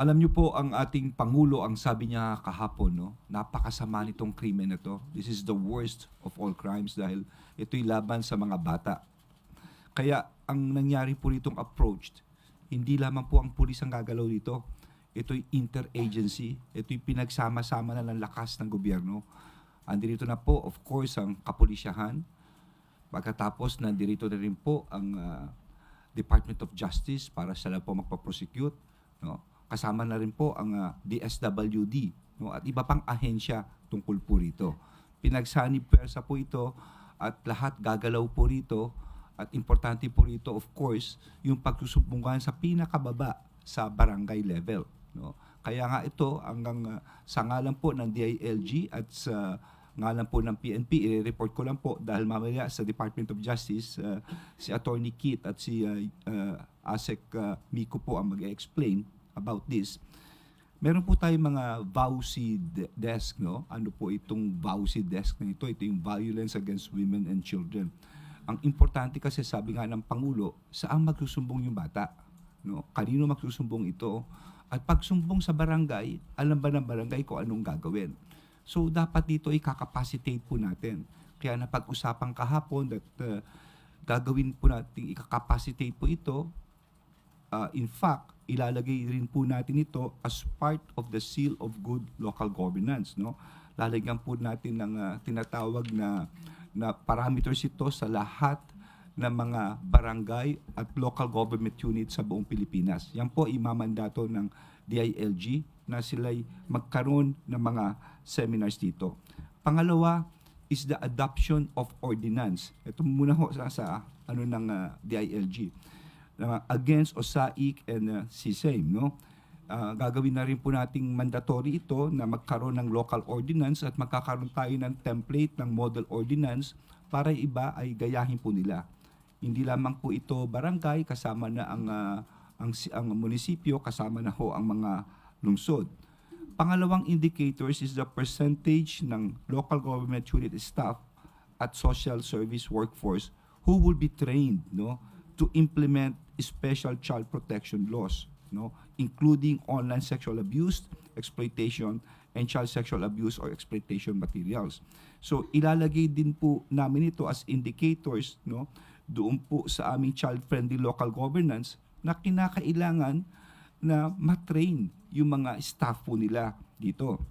Alam niyo po ang ating pangulo ang sabi niya kahapon no, napakasama nitong krimen na to. This is the worst of all crimes dahil ito'y laban sa mga bata. Kaya ang nangyari po nitong approach, hindi lamang po ang pulis ang gagalaw dito. Ito'y interagency, ito'y pinagsama-sama na ng lakas ng gobyerno. Andirito na po, of course, ang kapulisyahan. Pagkatapos, nandirito na rin po ang ah, Department of Justice para sila po magpa-prosecute. No? Kasama na rin po ang ah, DSWD no? at iba pang ahensya tungkol po rito. Pinagsani pwersa po ito at lahat gagalaw po rito at importante po rito of course yung pagsusumbungan sa pinakababa sa barangay level. No? Kaya nga ito hanggang ah, sa ngalan po ng DILG at sa ngalan po ng PNP, i-report ko lang po dahil mamaya sa Department of Justice, uh, si Attorney Kit at si uh, uh, ASEC uh, Miko po ang mag-explain about this. Meron po tayong mga VAUSI de- desk, no? Ano po itong VAUSI desk na ito? Ito yung Violence Against Women and Children. Ang importante kasi sabi nga ng Pangulo, saan magsusumbong yung bata? No? Kanino magsusumbong ito? At pagsumbong sa barangay, alam ba ng barangay kung anong gagawin? So dapat dito i-capacitate po natin. Kaya napag-usapan kahapon that uh, gagawin po natin, i-capacitate po ito. Uh, in fact, ilalagay rin po natin ito as part of the seal of good local governance. No? Lalagyan po natin ng uh, tinatawag na, na parameters ito sa lahat ng mga barangay at local government units sa buong Pilipinas. Yan po imamandato ng DILG na sila'y magkaroon ng mga seminars dito. Pangalawa is the adoption of ordinance. Ito muna ho sa, sa ano ng ah, DILG na against OSAIC and uh, CSAIM, no? Ah, gagawin na rin po nating mandatory ito na magkaroon ng local ordinance at magkakaroon tayo ng template ng model ordinance para iba ay gayahin po nila. Hindi lamang po ito barangay kasama na ang ah, ang ang munisipyo kasama na ho ang mga lungsod. Pangalawang indicators is the percentage ng local government unit staff at social service workforce who will be trained no to implement special child protection laws no including online sexual abuse, exploitation and child sexual abuse or exploitation materials. So ilalagay din po namin ito as indicators no doon po sa aming child-friendly local governance na kinakailangan na matrain yung mga staff po nila dito.